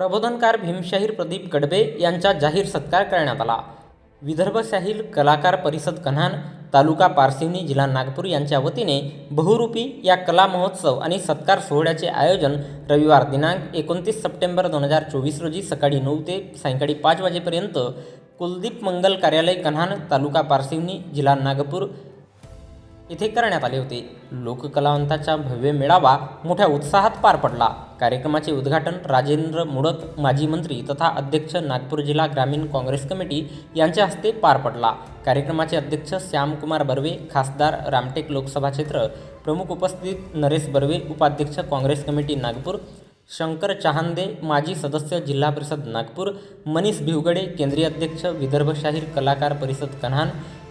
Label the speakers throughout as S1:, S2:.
S1: प्रबोधनकार भीमशाहीर प्रदीप गडबे यांचा जाहीर सत्कार करण्यात आला. विदर्भशाहीर कलाकार परिषद कन्हान तालुका पारसिवनी जिल्हा नागपूर यांच्या वतीने बहुरूपी या कला महोत्सव आणि सत्कार सोहळ्याचे आयोजन रविवार दिनांक एकोणतीस सप्टेंबर दोन हजार चोवीस रोजी सकाळी नऊ ते सायंकाळी पाच वाजेपर्यंत कुलदीप मंगल कार्यालय कन्हान तालुका पारसिवनी जिल्हा नागपूर येथे करण्यात आले होते. लोककलावंताचा भव्य मेळावा मोठ्या उत्साहात पार पडला. कार्यक्रमाचे उद्घाटन राजेंद्र मुडक माजी मंत्री तथा अध्यक्ष नागपूर जिल्हा ग्रामीण काँग्रेस कमिटी यांच्या हस्ते पार पडला. कार्यक्रमाचे अध्यक्ष श्यामकुमार बर्वे खासदार रामटेक लोकसभा क्षेत्र प्रमुख उपस्थित नरेश बर्वे उपाध्यक्ष काँग्रेस कमिटी नागपूर शंकर चहांदे माजी सदस्य जिल्हा परिषद नागपूर मनीष भिवगडे केंद्रीय अध्यक्ष विदर्भ शाहीर कलाकार परिषद कन्हान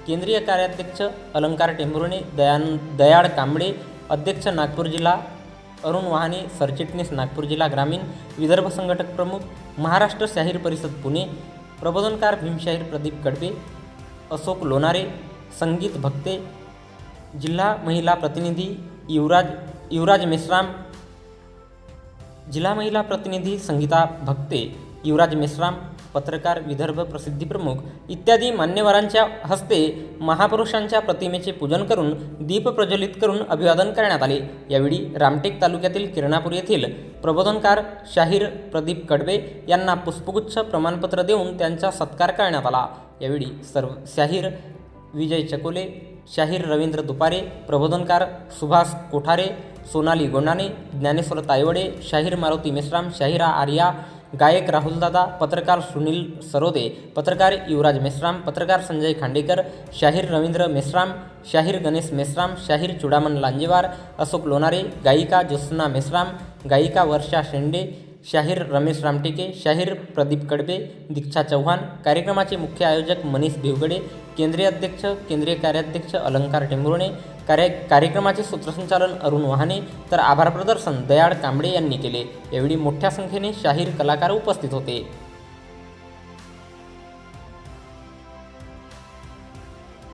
S1: केंद्रीय कार्याध्यक्ष अलंकार टेंभुर्णे दयान दयाळ कांबळे अध्यक्ष नागपूर जिल्हा अरुण वहाने सरचिटणीस नागपूर जिल्हा ग्रामीण विदर्भ संघटक प्रमुख महाराष्ट्र शाहीर परिषद पुणे प्रबोधनकार भीमशाहीर प्रदीप कडबे अशोक लोणारे संगीत भक्ते जिल्हा महिला प्रतिनिधी युवराज युवराज मेश्राम जिल्हा महिला प्रतिनिधी संगीता भक्ते युवराज मेश्राम पत्रकार विदर्भ प्रसिद्धी प्रमुख इत्यादी मान्यवरांच्या हस्ते महापुरुषांच्या प्रतिमेचे पूजन करून दीप प्रज्वलित करून अभिवादन करण्यात आले. यावेळी रामटेक तालुक्यातील किरणापूर येथील प्रबोधनकार शाहीर प्रदीप कडबे यांना पुष्पगुच्छ प्रमाणपत्र देऊन त्यांचा सत्कार करण्यात आला. यावेळी सर्व शाहीर विजय चकोले शाहीर रवींद्र दुपारे प्रबोधनकार सुभाष कोठारे सोनाली गोंडाने ज्ञानेश्वर तायवडे शाहीर मारुती मेश्राम शाहिरा आर्या गायक राहुलदादा पत्रकार सुनील सरोदे पत्रकार युवराज मेश्राम पत्रकार संजय खांडेकर शाहीर रवींद्र मेश्राम शाहीर गणेश मेश्राम शाहीर चुडामन लांजेवार अशोक लोणारे गायिका ज्योत्सना मेश्राम गायिका वर्षा शेंडे शाहीर रमेश रामटेके शाहीर प्रदीप कडबे दीक्षा चव्हाण कार्यक्रमाचे मुख्य आयोजक मनीष भिवगडे केंद्रीय अध्यक्ष केंद्रीय कार्याध्यक्ष अलंकार टेंभुर्णे कार्य कार्यक्रमाचे सूत्रसंचालन अरुण वहाने तर आभार प्रदर्शन दयाळ कांबळे यांनी केले. एवढी मोठ्या संख्येने शाहीर कलाकार उपस्थित होते.